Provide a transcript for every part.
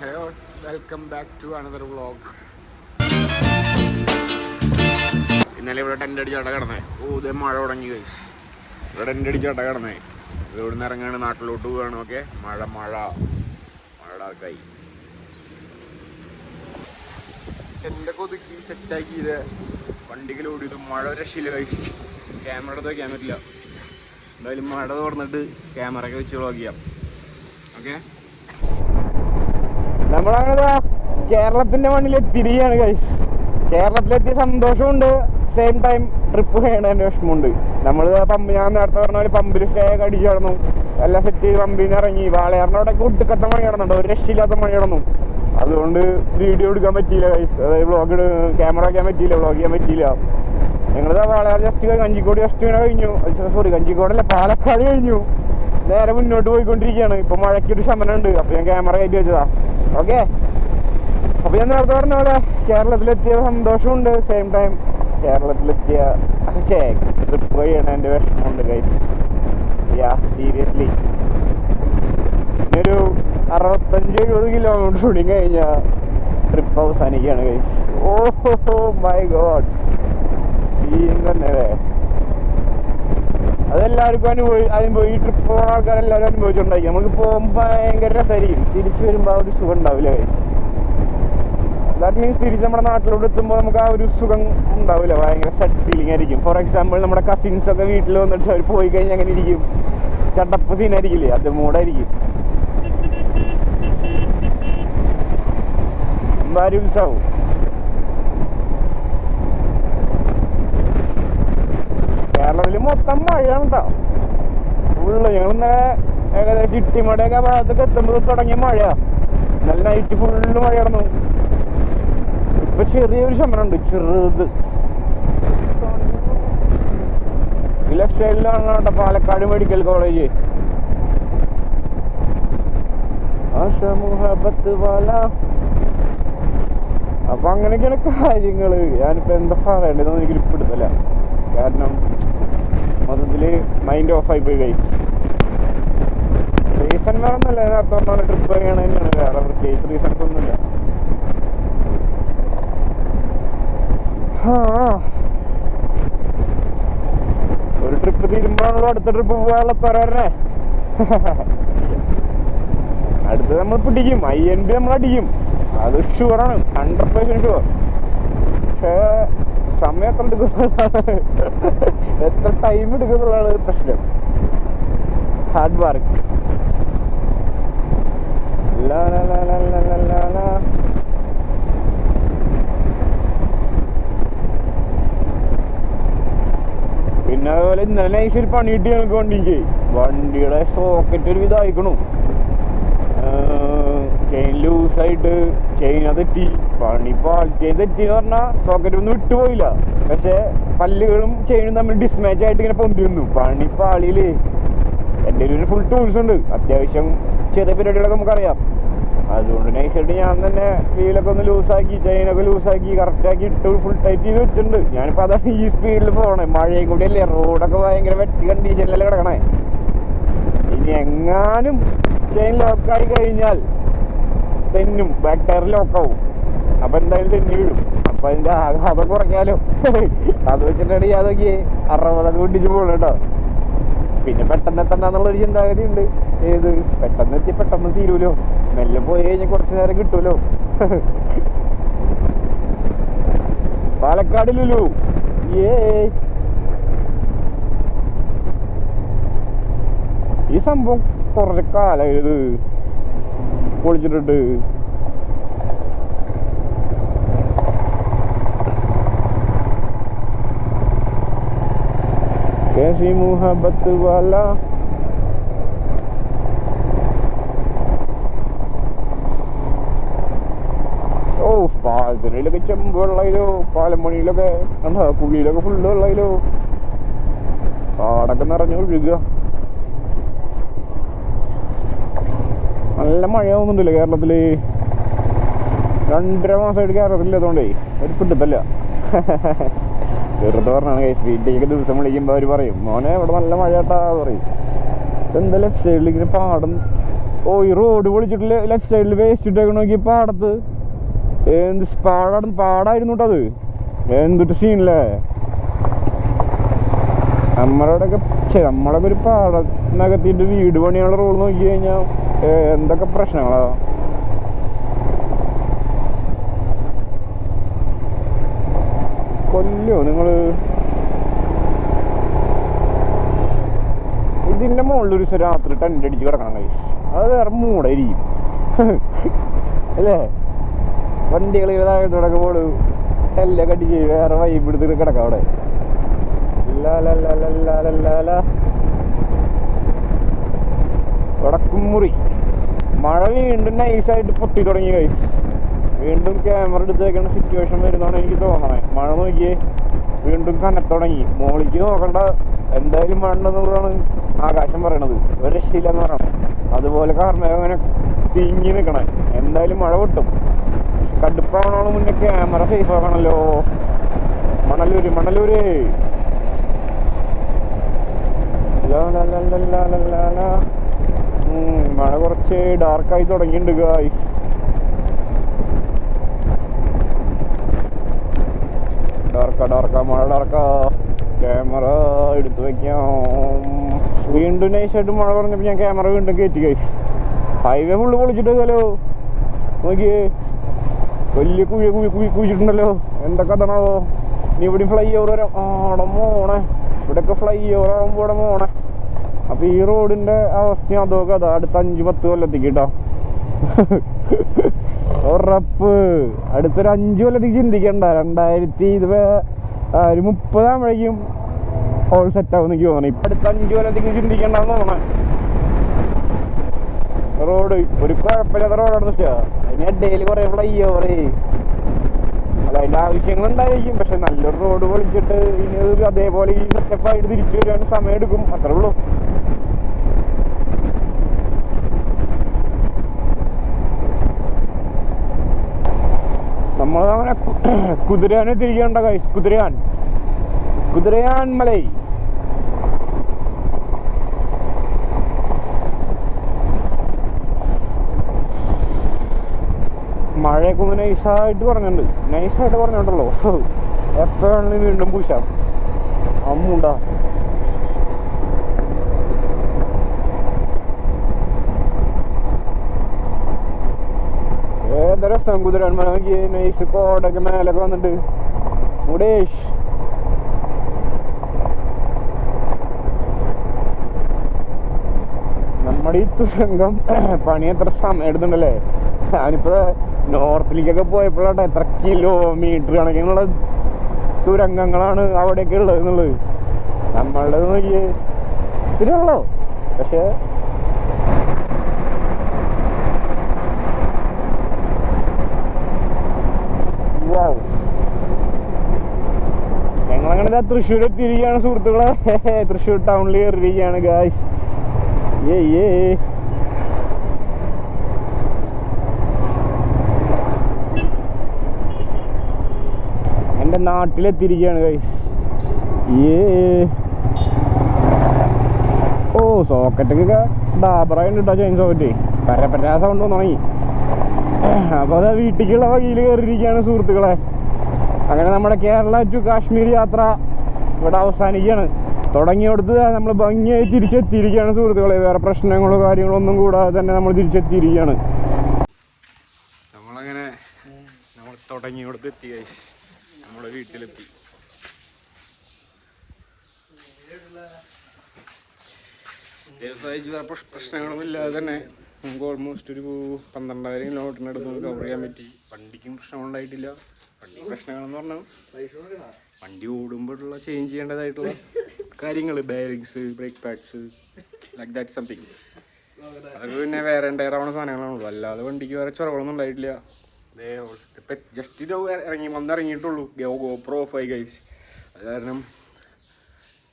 Hello welcome back to another vlog ഇന്നലെ ഇവിടെ tent അടിച്ച് അട കിടന്നേ. ഓ ഇതേ മഴ തുടങ്ങി കഴിച്ച് ഇവിടെ ടെന്റ് അടിച്ച് അട കിടന്നേ. ഇവിടെ നിന്ന് ഇറങ്ങാണ് നാട്ടിലോട്ട് പോവാണ് ഓക്കെ മഴ മഴ. മഴയുടെ ആൾക്കായി എന്റെ കൊതുക്കി സെറ്റാക്കി ഇത് വണ്ടികൾ ചെയ്തു. മഴ രക്ഷയില്ല കഴിച്ച് ക്യാമറ എടുത്ത് വയ്ക്കാൻ പറ്റില്ല. എന്തായാലും മഴ തുറന്നിട്ട് ക്യാമറ ഒക്കെ വെച്ച് വ്ളോഗ് ചെയ്യാം. ഓക്കെ നമ്മളങ്ങനെ കേരളത്തിന്റെ മണ്ണിൽ തിരികെയാണ് കൈസ് കേരളത്തിലെത്തിയ സന്തോഷമുണ്ട്. സെയിം ടൈം ട്രിപ്പ് ചെയ്യണതിന്റെ വിഷമമുണ്ട്. നമ്മൾ പമ്പ് ഞാൻ നേരത്തെ പറഞ്ഞ പോലെ പമ്പിൽ സ്റ്റേ ഒക്കെ അടിച്ചു കിടന്നു എല്ലാം സെറ്റ് ചെയ്ത് പമ്പിൽ നിന്ന് ഇറങ്ങി. വാളയാറിനോടെ ഒട്ടുക്കത്ത മണി കിടന്നുണ്ട് ഒരു രക്ഷയില്ലാത്ത മണി കിടന്നു അതുകൊണ്ട് വീഡിയോ എടുക്കാൻ പറ്റിയില്ല കൈസ് അതായത് വ്ളോഗ് ക്യാമറ വയ്ക്കാൻ പറ്റിയില്ല വ്ളോഗ് ചെയ്യാൻ പറ്റിയില്ല. ഞങ്ങളിതാ വാളയാർ ജസ്റ്റ് കഞ്ചിക്കോട് ജസ്റ്റ് വീണ കഴിഞ്ഞു. സോറി കഞ്ചിക്കോടല്ല പാലക്കാട് കഴിഞ്ഞു. നേരെ മുന്നോട്ട് പോയിക്കൊണ്ടിരിക്കുകയാണ്. ഇപ്പൊ മഴയ്ക്കൊരു ശമനമുണ്ട്. ഉണ്ട് അപ്പൊ ഞാൻ ക്യാമറ കയറ്റി വെച്ചതാ. ഓക്കെ. അപ്പൊ ഞാൻ നേരത്തെ പറഞ്ഞ പോലെ കേരളത്തിലെത്തിയ സന്തോഷമുണ്ട്. സെയിം ടൈം കേരളത്തിലെത്തിയ പക്ഷേ ട്രിപ്പ് ചെയ്യണതിന്റെ വിഷമമുണ്ട് ഗൈസ് യാ സീരിയസ്ലി ഒരു അറുപത്തഞ്ച് എഴുപത് കിലോമീറ്റർ കൂടി കഴിഞ്ഞാൽ ട്രിപ്പ് അവസാനിക്കുകയാണ് guys oh my god scene തന്നെ അതെല്ലാവർക്കും അനുഭവി അനുഭവം ഈ ട്രിപ്പ് പോകുന്ന ആൾക്കാരെല്ലാവരും അനുഭവിച്ചിട്ടുണ്ടായി. നമുക്ക് പോകുമ്പോൾ ഭയങ്കര രസമായിരിക്കും. തിരിച്ചു വരുമ്പോൾ ആ ഒരു സുഖം ഉണ്ടാവില്ല ഗൈസ് ദാറ്റ് മീൻസ് തിരിച്ച് നമ്മുടെ നാട്ടിലോട്ട് എത്തുമ്പോൾ നമുക്ക് ആ ഒരു സുഖം ഉണ്ടാവില്ല. ഭയങ്കര സെറ്റ് ഫീലിംഗ് ആയിരിക്കും. ഫോർ എക്സാമ്പിൾ നമ്മുടെ കസിൻസ് ഒക്കെ വീട്ടിൽ വന്നിട്ട് അവർ പോയി കഴിഞ്ഞാൽ അങ്ങനെ ഇരിക്കും. ചട്ടപ്പ് സീനായിരിക്കില്ലേ അത് മൂടായിരിക്കും. എന്തായാലും ഉത്സവം കേരളത്തിൽ മൊത്തം മഴയാണ് കേട്ടോ ഫുള്ള് ഞങ്ങൾ ഇന്നലെ ഏകദേശം ഇട്ടിമടയൊക്കെ ഭാഗത്തൊക്കെ എത്തുമ്പോൾ തുടങ്ങിയ മഴയാ. നല്ല നൈറ്റ് ഫുള്ള് മഴ കിടന്നു ഇപ്പൊ ചെറിയൊരു ശമനമുണ്ട് ചെറുത്. ഈ സൈഡിലാണ് കേട്ടോ പാലക്കാട് മെഡിക്കൽ കോളേജ് അപ്പൊ അങ്ങനെയൊക്കെയാണ് കാര്യങ്ങൾ. ഞാനിപ്പോ എന്താ പറയണ്ടെന്ന് എനിക്ക് പിടുത്തല്ല കാരണം മൊത്തത്തിൽ മൈൻഡ് ഓഫ് ആയി പോയി ഗൈസ് റീസൺ വേറെ ഒന്നുമില്ല നേരത്തെ പറഞ്ഞ ട്രിപ്പ് ചെയ്യണ തന്നെയാണ്. വേറെ പ്രത്യേകിച്ച് റീസൺസ് ഒന്നുമില്ല. ഒരു ട്രിപ്പ് തീരുമ്പോഴാണല്ലോ അടുത്ത ട്രിപ്പ് പോകാനുള്ള പറയണേ അടുത്ത് നമ്മൾ പിടിക്കും. ഐ എൻ ബി നമ്മൾ അടിക്കും അത് ഷുവറാണ് ഹൺഡ്രഡ് പെർസെന്റ് ഷുവർ പക്ഷേ സമയം എത്ര എടുക്കുന്നുള്ളതാണ്. എത്ര ടൈം എടുക്കുന്നുള്ളതാണ് പ്രശ്നം. ഹാർഡ് വർക്ക് പിന്നെ അതുപോലെ ഇന്നലെ നൈസിൽ പണിയിട്ട് ഞങ്ങൾക്ക് വണ്ടിക്ക്. വണ്ടിയുടെ സോക്കറ്റ് ഒരു വിധമായിക്കണു ചെയിൻ ലൂസായിട്ട് ചെയിൻ തെറ്റി പണി പാൾ ചെയിൻ തെറ്റി എന്ന് പറഞ്ഞാൽ സോക്കറ്റ് ഒന്നും വിട്ടുപോയില്ല പക്ഷേ പല്ലുകളും ചെയിനും തമ്മിൽ ഡിസ്മാച്ച് ആയിട്ട് ഇങ്ങനെ പൊന്തി വന്നു പണി ആളിയിൽ എന്റെ ഒരു ഫുൾ ടൂൾസ് ഉണ്ട്. അത്യാവശ്യം ചെറിയ പരിപാടികളൊക്കെ നമുക്കറിയാം. അതുകൊണ്ട് നൈസായിട്ട് ഞാൻ തന്നെ വീലൊക്കെ ഒന്ന് ലൂസാക്കി ചെയിനൊക്കെ ലൂസാക്കി കറക്റ്റാക്കി ഇട്ട് ഫുൾ ടൈറ്റ് ചെയ്ത് വെച്ചിട്ടുണ്ട്. ഞാനിപ്പോൾ അതാണ് ഈ സ്പീഡിൽ പോകണേ മഴയും കൂടി അല്ലേ? റോഡൊക്കെ ഭയങ്കര വെട്ടി കണ്ടീഷനിലല്ലേ കിടക്കണേ? ഇനി എങ്ങാനും ചെയിൻ ലോക്കായി കഴിഞ്ഞാൽ തെന്നും ബാക്ക് ടയർ ലോക്കാവും അപ്പൊ എന്തായാലും തെന്നി വീഴും അപ്പൊ അതിന്റെ ആഘാതം കുറയ്ക്കാലോ. അത് വെച്ചിട്ടാണ് അതൊക്കെ അറുപതൊക്കെ വിട്ടിച്ച് പോകണം കേട്ടോ. പിന്നെ പെട്ടെന്ന് എത്തണ്ടെന്നുള്ളൊരു ചിന്താഗതി ഉണ്ട് ഏത്? പെട്ടെന്ന് എത്തി പെട്ടെന്ന് തീരുമല്ലോ മെല്ലെ പോയി കഴിഞ്ഞാൽ കുറച്ച് നേരം കിട്ടുമല്ലോ പാലക്കാട് ഏ ഈ സംഭവം കുറച്ച് കാലം ഇത്. പൊളിച്ചിട്ടിട്ട് कैसी मुहब्बत वाला ഓ പാലത്തിനൊക്കെ ചെമ്പ് വെള്ളയിലോ പാലമണിയിലൊക്കെ കണ്ടോ കുഴിയിലൊക്കെ ഫുള്ള് വെള്ളയിലോ പാടൊക്കെ നിറഞ്ഞു ഒഴുകുക നല്ല മഴയാവുന്നുണ്ടല്ലോ കേരളത്തിൽ. രണ്ടര മാസമായിട്ട് കേരളത്തിലില്ലാത്തോണ്ടേ ഒരു പിടുത്തല്ല വെറുതെ പറഞ്ഞാണ് കേസ് വീട്ടിലേക്ക് ദിവസം വിളിക്കുമ്പോൾ അവർ പറയും മോനെ ഇവിടെ നല്ല മഴ കേട്ടാ പറയും എന്താ ലെഫ്റ്റ് സൈഡിൽ ഇങ്ങനെ പാടം ഓ ഈ റോഡ് പൊളിച്ചിട്ട് ലെഫ്റ്റ് സൈഡിൽ വേസ്റ്റ് ഇട്ടേക്കണ നോക്കി പാടത്ത്. എന്ത് പാടായിരുന്നു പാടായിരുന്നു കേട്ടോ അത്. എന്തിട്ട് സീനല്ലേ നമ്മളോടൊക്കെ നമ്മളൊക്കെ ഒരു പാടത്തിനകത്തിട്ട് വീട് പണിയുള്ള റോഡ് നോക്കി കഴിഞ്ഞാൽ എന്തൊക്കെ പ്രശ്നങ്ങളാ? കൊല്ലോ നിങ്ങൾ ഇതിന്റെ മുകളിൽ ഒരു രാത്രി ടെന്റ് അടിച്ച് കിടക്കണം കൈ അത് വേറെ മൂടായിരിക്കും. അല്ലേ? വണ്ടികൾ താഴത്തോടൊക്കെ പോട് എല്ലാം കടിച്ച് വേറെ വൈബ് എടുത്തിട്ട് കിടക്കാം അവിടെ. ലാ ലാ ലാ ലാ ലാ ലാ ലാ ലാ. വടക്കും മുറി മഴ വീണ്ടും നൈസായിട്ട് പൊട്ടി തുടങ്ങി കൈ വീണ്ടും ക്യാമറ എടുത്തേക്കുന്ന സിറ്റുവേഷൻ വരുന്നതാണ് എനിക്ക് തോന്നണേ. മഴ നോക്കിയേ വീണ്ടും കനത്തുടങ്ങി മോളിക്ക് നോക്കണ്ട എന്തായാലും മഴ ആകാശം പറയണത്. ഒരു രക്ഷയില്ലെന്ന് പറയണേ. അതുപോലെ കാർമേഘം അങ്ങനെ തിങ്ങി നിൽക്കണേ എന്തായാലും മഴ പൊട്ടും. കടുപ്പാവണോളം മുന്നേ ക്യാമറ സേഫ് ആക്കണല്ലോ. മണലൂര് മണലൂര്. മഴ കുറച്ച് ഡാർക്കായി തുടങ്ങിയിട്ടുണ്ട് ഗായ്സ് ഡാർക്ക ഡാർക്ക മഴ ഡാർക്ക ക്യാമറ എടുത്തു വെക്കാം. വീണ്ടും നൈസായിട്ട് മഴ പറഞ്ഞപ്പോൾ ഞാൻ ക്യാമറ വീണ്ടും കയറ്റി ഗൈസ് ഹൈവേ ഫുള്ള് പൊളിച്ചിട്ടല്ലോ നോക്കിയേ. വലിയ കുഴി കുഴി കുഴി കുഴിച്ചിട്ടുണ്ടല്ലോ. എന്തൊക്കെ അതാണാവോ? നീ ഇവിടെ ഫ്ലൈ ഓവർ വരാം. ആടെ മോണെ ഇവിടെയൊക്കെ ഫ്ലൈ ഓവർ ആകുമ്പോൾ ഇവിടെ മോണെ അപ്പൊ ഈ റോഡിന്റെ അവസ്ഥ അതൊക്കെ അതാ. അടുത്ത അഞ്ച് പത്ത് കൊല്ലത്തേക്ക് കേട്ടോ ഉറപ്പ്. അടുത്തൊരു അഞ്ച് കൊല്ലത്തേക്ക് ചിന്തിക്കണ്ട. രണ്ടായിരത്തി ഇത് ഒരു മുപ്പതാകുമ്പോഴേക്കും ഹോൾ സെറ്റ് ആവും എനിക്ക് തോന്നണം ഇപ്പൊ അടുത്ത അഞ്ച് കൊല്ലത്തേക്ക് ചിന്തിക്കണ്ടെന്ന് തോന്നണേ. റോഡ് ഒരു കുഴപ്പമില്ലാത്ത റോഡാണ് അതിന് ഡെയിലി കുറെ ഫ്ലൈ ഓവർ അല്ല ആവശ്യങ്ങൾ ഉണ്ടായിരിക്കും പക്ഷെ നല്ലൊരു റോഡ് പൊളിച്ചിട്ട് ഇനി അത് അതേപോലെ ഈ സെറ്റപ്പ് ആയിട്ട് തിരിച്ചു വരാൻ സമയം എടുക്കും അത്രേ ഉള്ളൂ. നമ്മൾ അങ്ങനെ കുതിരാനെ കുതിരാൻ കുതിരയാൻ മലൈ. മഴയൊക്കെ ഒന്ന് നൈസായിട്ട് പറഞ്ഞിട്ടുണ്ട്. നൈസായിട്ട് പറഞ്ഞിട്ടുണ്ടല്ലോ. എപ്പോഴാണെങ്കിലും വീണ്ടും പൂശാം? അമ്മുണ്ടാ ഏതാ രസം കുതിരാൻ നൈസ് കോടൊക്കെ മേലൊക്കെ വന്നിട്ട്. മുടേഷ്. നമ്മുടെ ഈ തുരങ്കം പണി എത്ര സമയം എടുത്തിട്ടുണ്ടല്ലേ? ഞാനിപ്പോ നോർത്തിലേക്കൊക്കെ പോയപ്പോഴാണ് എത്ര കിലോമീറ്റർ കണക്കിനുള്ള തുരങ്കങ്ങളാണ് അവിടെയൊക്കെ ഉള്ളത് എന്നുള്ളത്. നമ്മളുടെ നോക്കിയേ ഇത്തിരി ഉള്ളോ? പക്ഷേ. ഞങ്ങളങ്ങനെ തൃശ്ശൂർ എത്തിയിരിക്കുകയാണ് സുഹൃത്തുക്കളെ. തൃശ്ശൂർ ടൗണിൽ കയറിയിരിക്കുകയാണ് ഗായ്സ് ഏ ഏ എന്റെ നാട്ടിലെത്തിയിരിക്കുകയാണ് ഗൈസ് ഏ. ഓ സോക്കറ്റൊക്കെ ഡാബറായിട്ട് കേട്ടോ ചെയിൻ സോക്കറ്റ് പരപ്പറ്റാ സൗണ്ട് തുടങ്ങി അപ്പോൾ അതാ വീട്ടിലേക്കുള്ള വഴിയിൽ കയറിയിരിക്കുകയാണ് സുഹൃത്തുക്കളെ. അങ്ങനെ നമ്മുടെ കേരള ടു കാശ്മീർ യാത്ര ഇവിടെ അവസാനിക്കുകയാണ്. തുടങ്ങിയെടുത്ത് നമ്മൾ ഭംഗിയായി തിരിച്ചെത്തിയിരിക്കുകയാണ് സുഹൃത്തുക്കളെ. വേറെ പ്രശ്നങ്ങളോ കാര്യങ്ങളോ ഒന്നും കൂടാതെ തന്നെ നമ്മൾ തിരിച്ചെത്തിയിരിക്കുകയാണ്. നമ്മളങ്ങനെ നമ്മൾ തുടങ്ങി തുടങ്ങിയെടുത്ത് എത്തി നമ്മുടെ വീട്ടിലെത്തി. വ്യവസായിച്ച് വേറെ പ്രശ്- പ്രശ്നങ്ങളൊന്നും ഇല്ലാതെ തന്നെ നമുക്ക് ഓൾമോസ്റ്റ് ഒരു പന്ത്രണ്ടായിരം കിലോമീറ്ററിന് അടുത്ത് നമുക്ക് കവർ ചെയ്യാൻ പറ്റി. വണ്ടിക്കും പ്രശ്നമുണ്ടായിട്ടില്ല വണ്ടി പ്രശ്നങ്ങളെന്ന് പറഞ്ഞാൽ വണ്ടി ഓടുമ്പോഴുള്ള ചേഞ്ച് ചെയ്യേണ്ടതായിട്ടുള്ള കാര്യങ്ങൾ bearings brake pads like that something അതൊക്കെ പിന്നെ വേറെ ഉണ്ടായിരുന്ന സാധനങ്ങളാണുള്ളൂ. അല്ലാതെ വണ്ടിക്ക് വേറെ ചൊറകളൊന്നും ഉണ്ടായിട്ടില്ല. ഇപ്പം ജസ്റ്റ് ഇറങ്ങി വന്നിറങ്ങിയിട്ടുള്ളൂ go GoPro five guys. അത് കാരണം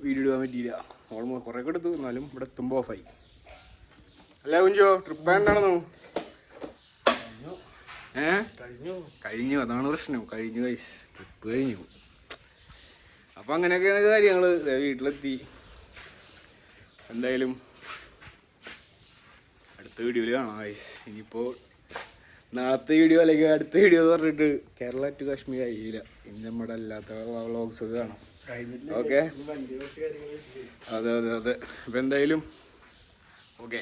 വീഡിയോ ഇടാൻ പറ്റിയില്ല. ഓൾമോസ്റ്റ് കുറേ ഒക്കെ എടുത്തു. എന്നാലും ഇവിടെ എത്തുമ്പോൾ ഓഫായി അല്ല കുഞ്ചോ ട്രിപ്പ് വേണ്ടാണെന്നു? ഏ? കഴിഞ്ഞു. അതാണ് പ്രശ്നം. കഴിഞ്ഞു ഗൈസ് ട്രിപ്പ് കഴിഞ്ഞു. അപ്പം അങ്ങനെയൊക്കെയാണ് കാര്യങ്ങൾ വീട്ടിലെത്തി. എന്തായാലും അടുത്ത വീഡിയോയിൽ കാണാം കൈസ് ഇനിയിപ്പോ നാളത്തെ വീഡിയോ അല്ലെങ്കിൽ അടുത്ത വീഡിയോ എന്ന് പറഞ്ഞിട്ട് കേരള ടു കാശ്മീർ കഴിയില്ല ഇനി നമ്മുടെ അല്ലാത്ത വ്ളോഗ്സ് കാണാം. ഓക്കെ അതെ അതെ അതെ. അപ്പം എന്തായാലും ഓക്കെ